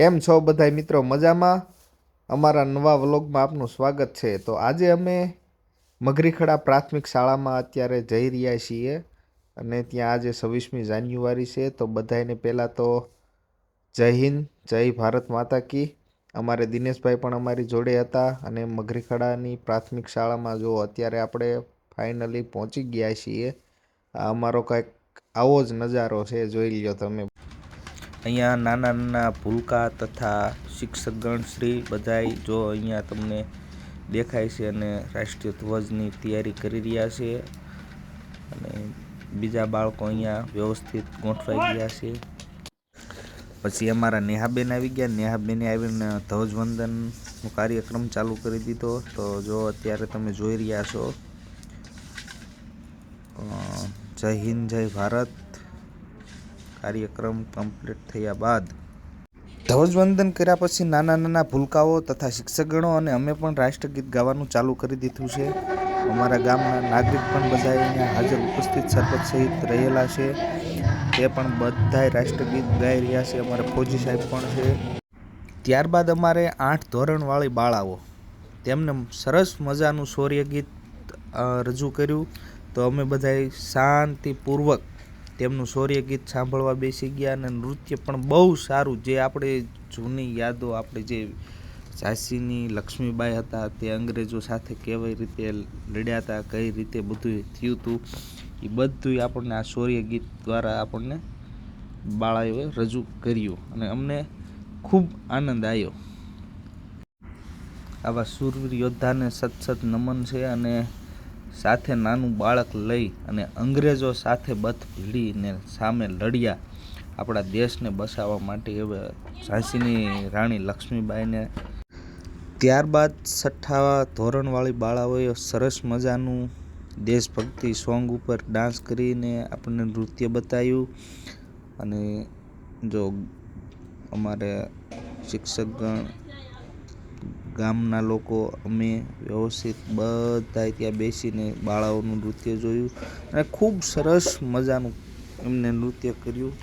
કેમ છો બધાય મિત્રો? મજામાં? અમારા નવા વ્લોગમાં આપનું સ્વાગત છે. તો આજે અમે મગરીખડા પ્રાથમિક શાળામાં અત્યારે જઈ રહ્યા છીએ અને ત્યાં આજે છવ્વીસમી જાન્યુઆરી છે. તો બધાને પહેલાં તો જય હિન્દ, જય ભારત માતા કી. અમારે દિનેશભાઈ પણ અમારી જોડે હતા અને મગરીખડાની પ્રાથમિક શાળામાં જો અત્યારે આપણે ફાઇનલી પહોંચી ગયા છીએ અમારો કંઈક આવો જ નજારો છે. જોઈ લ્યો તમે. અહીંયા નાના નાના ભૂલકા તથા શિક્ષકગણ શ્રી બધાય જો અહીંયા તમને દેખાય છે અને રાષ્ટ્રીય ધ્વજની તૈયારી કરી રહ્યા છે અને બીજા બાળકો અહીંયા વ્યવસ્થિત ગોઠવાઈ ગયા છે. પછી અમારા નેહાબેન આવી ગયા. નેહાબેને આવીને ધ્વજવંદનનો કાર્યક્રમ ચાલુ કરી દીધો. તો જો અત્યારે તમે જોઈ રહ્યા છો જય હિન્દ, જય ભારત. કાર્યક્રમ કમ્પ્લીટ થયા બાદ ધ્વજવંદન કર્યા પછી નાના નાના ભૂલકાઓ તથા શિક્ષકગણો અને અમે પણ રાષ્ટ્રગીત ગાવાનું ચાલુ કરી દીધું છે. અમારા ગામના નાગરિક પણ બધા અહીંયા હાજર ઉપસ્થિત સરપંચ સહિત રહેલા છે. તે પણ બધાય રાષ્ટ્રગીત ગાઈ રહ્યા છે. અમારા ફોજી સાહેબ પણ છે. ત્યારબાદ અમારે આઠ ધોરણવાળી બાળાઓ. તેમને સરસ મજાનું શૌર્ય ગીત રજૂ કર્યું. તો અમે બધાય શાંતિપૂર્વક તેમનું શૌર્ય ગીત સાંભળવા બેસી ગયા અને નૃત્ય પણ બહુ સારું. જે આપણે જૂની યાદો, આપણે જે ઝાંસીની લક્ષ્મીબાઈ હતા, તે અંગ્રેજો સાથે કેવી રીતે લડ્યા હતા, કઈ રીતે બધું થયું હતું એ બધું આપણને આ શૌર્ય ગીત દ્વારા આપણને બાળાઓએ રજૂ કર્યું અને અમને ખૂબ આનંદ આવ્યો આવા સુરવીર યોદ્ધાને સત સત નમન છે અને સાથે નાનું બાળક લઈ અને અંગ્રેજો સાથે બથ ભીડીને સામે લડ્યા. આપણા દેશને બસાવવા માટે હવે ઝાંસીની રાણી લક્ષ્મીબાઈને ત્યારબાદ છઠ્ઠા ધોરણવાળી બાળાઓએ સરસ મજાનું દેશભક્તિ સોંગ ઉપર ડાન્સ કરીને આપણને નૃત્ય બતાવ્યું. અને જો અમારે શિક્ષકગણ ગામના લોકો અમે વ્યવસ્થિત બધાય ત્યાં બેસીને બાળાઓનું નૃત્ય જોયું અને ખૂબ સરસ મજાનું એમને નૃત્ય કર્યું.